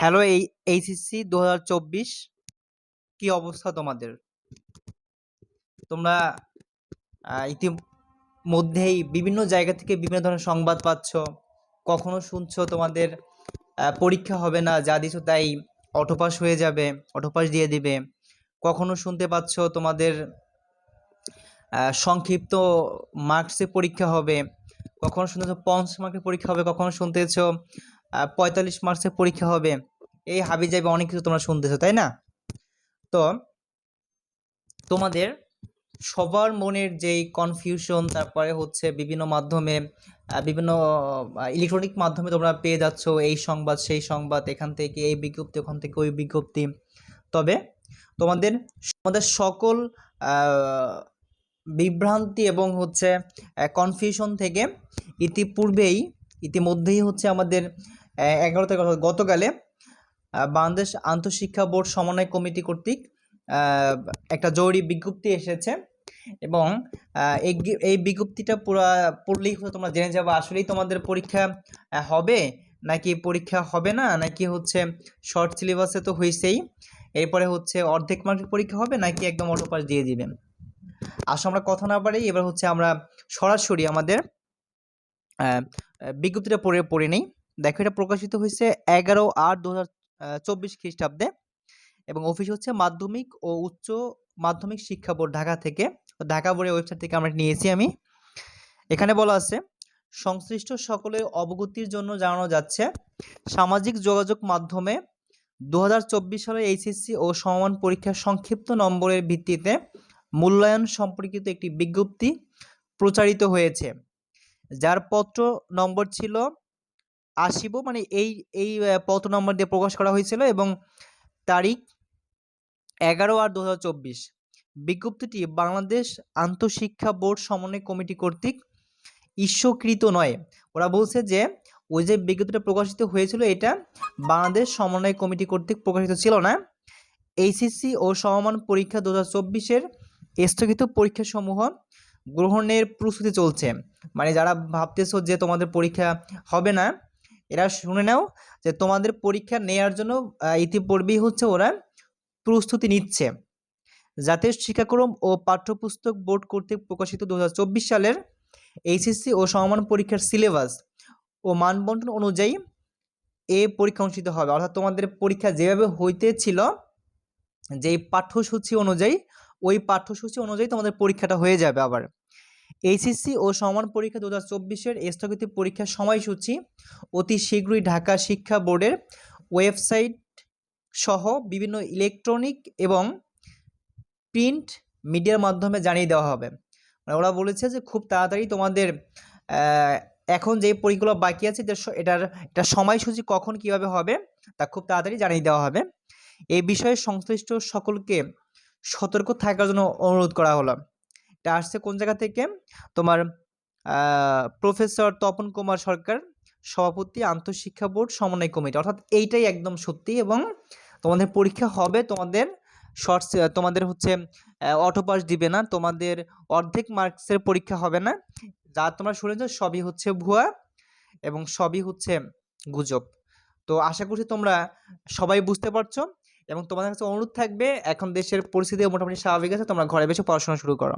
Hello, এই HSC দু হাজার চব্বিশ কী অবস্থা তোমাদের? তোমরা ইতিমধ্যেই বিভিন্ন জায়গা থেকে বিভিন্ন ধরনের সংবাদ পাচ্ছ। কখনো শুনছো তোমাদের পরীক্ষা হবে না, যা দিছো তাই অটোপাস হয়ে যাবে অটোপাস দিয়ে দিবে। কখনো শুনতে পাচ্ছ তোমাদের সংক্ষিপ্ত মার্কসে পরীক্ষা হবে। কখনো শুনতেছো পঞ্চাশ মার্কের পরীক্ষা হবে, কখনো শুনতেছো পঁয়তাল্লিশ মার্কসের পরীক্ষা হবে। এই হাবি যাবে অনেক কিছু তোমরা শুনতেছো, তাই না? তো তোমাদের সবার মনের যেই কনফিউশন তারপরে হচ্ছে বিভিন্ন মাধ্যমে বিভিন্ন ইলেকট্রনিক মাধ্যমে তোমরা পেয়ে যাচ্ছ এই সংবাদ, সেই সংবাদ, এখান থেকে এই বিজ্ঞপ্তি, ওখান থেকে ওই বিজ্ঞপ্তি। তবে তোমাদের তোমাদের সকল বিভ্রান্তি এবং হচ্ছে কনফিউশন থেকে ইতিপূর্বেই ইতিমধ্যেই হচ্ছে আমাদের এগারো তারিখ গতকালে বাংলাদেশ আন্তঃশিক্ষা বোর্ড সমন্বয় কমিটি কর্তৃক একটা জরুরি বিজ্ঞপ্তি এসেছে এবং এই বিজ্ঞপ্তিটা পুরা, পড়লেই তোমরা জেনে যাব, আসলেই তোমাদের পরীক্ষা হবে? নাকি পরীক্ষা হবে না? নাকি হচ্ছে শর্ট সিলেবাসে তো হয়েছেই এরপরে হচ্ছে অর্ধেক মার্কের পরীক্ষা হবে নাকি একদম অটো পাস দিয়ে দিবেন আসলে আমরা কথা না পারি এবার হচ্ছে আমরা সরাসরি আমাদের বিজ্ঞপ্তিটা পড়ে পড়ে নেই। দেখো এটা প্রকাশিত হয়েছে এগারো আট দু হাজার চব্বিশ খ্রিস্টাব্দে এবং অফিস হচ্ছে মাধ্যমিক ও উচ্চ মাধ্যমিক শিক্ষা বোর্ড ঢাকা থেকে। ঢাকা বোর্ডের ওয়েবসাইট থেকে আমরা নিয়েছি আমি। এখানে বলা আছে, সংশ্লিষ্ট সকলের অবগতির জন্য জানানো যাচ্ছে, সামাজিক যোগাযোগ মাধ্যমে দু সালের এইচএসসি ও সমমান পরীক্ষার সংক্ষিপ্ত নম্বরের ভিত্তিতে মূল্যায়ন সম্পর্কিত একটি বিজ্ঞপ্তি প্রচারিত হয়েছে। যার পত্র নম্বর ছিল আশিব মানে এই এই পত্র নম্বর দিয়ে প্রকাশ করা হয়েছিল এবং তারিখ এগারো আট দু বিজ্ঞপ্তিটি বাংলাদেশ আন্তঃশিক্ষা বোর্ড সমন্বয় কমিটি কর্তৃক ঈশ্বকৃত নয়। ওরা বলছে যে, ওই যে বিজ্ঞপ্তিটা প্রকাশিত হয়েছিল, এটা বাংলাদেশ সমন্বয় কমিটি কর্তৃক প্রকাশিত ছিল না। এইচএসসি ও সমমান পরীক্ষা দু হাজার চব্বিশের স্থগিত পরীক্ষাসমূহ গ্রহণের প্রস্তুতি চলছে। মানে যারা ভাবতেছো যে তোমাদের পরীক্ষা হবে না, এরা শুনে নাও যে তোমাদের পরীক্ষা নেয়ার জন্য ইতিপূর্বেই হচ্ছে ওরা প্রস্তুতি নিচ্ছে। জাতীয় শিক্ষাক্রম ও পাঠ্যপুস্তক বোর্ড কর্তৃক প্রকাশিত দু হাজার চব্বিশ সালের এইচএসসি ও সমমান পরীক্ষার সিলেবাস ও মানবন্টন অনুযায়ী এ পরীক্ষা অনুষ্ঠিত হবে। অর্থাৎ তোমাদের পরীক্ষা যেভাবে হইতে ছিল যেই পাঠ্যসূচি অনুযায়ী, ওই পাঠ্যসূচি অনুযায়ী তোমাদের পরীক্ষাটা হয়ে যাবে আবার। এইচএসসি ও সমান পরীক্ষা দু হাজার চব্বিশের স্থগিত পরীক্ষার সময়সূচি অতি শীঘ্রই ঢাকা শিক্ষা বোর্ডের ওয়েবসাইট সহ বিভিন্ন ইলেকট্রনিক এবং প্রিন্ট মিডিয়ার মাধ্যমে জানিয়ে দেওয়া হবে। মানে ওরা বলেছে যে খুব তাড়াতাড়ি তোমাদের এখন যে পরীক্ষাগুলো বাকি আছে এটার এটার, এটা সময়সূচি কখন কীভাবে হবে তা খুব তাড়াতাড়ি জানিয়ে দেওয়া হবে। এই বিষয়ে সংশ্লিষ্ট সকলকে সতর্ক থাকার জন্য অনুরোধ করা হলো। এটা আসছে কোন জায়গা থেকে? তোমার প্রফেসর তপন কুমার সরকার, সভাপতি আন্তঃশিক্ষা বোর্ড, সমন্বয় কমিটি। অর্থাৎ এইটাই একদম সত্যি এবং তোমাদের পরীক্ষা হবে, তোমাদের শর্টস তোমাদের হচ্ছে অটো পাস দিবে না, তোমাদের অর্ধেক মার্কসের পরীক্ষা হবে না। যা তোমরা শুনেছ সবই হচ্ছে ভুয়া এবং সবই হচ্ছে গুজব। তো আশা করছি তোমরা সবাই বুঝতে পারছ এবং তোমাদের কাছে অনুরোধ থাকবে, এখন দেশের পরিস্থিতি মোটামুটি স্বাভাবিক আছে, তোমরা ঘরে বসে পড়াশোনা শুরু করো।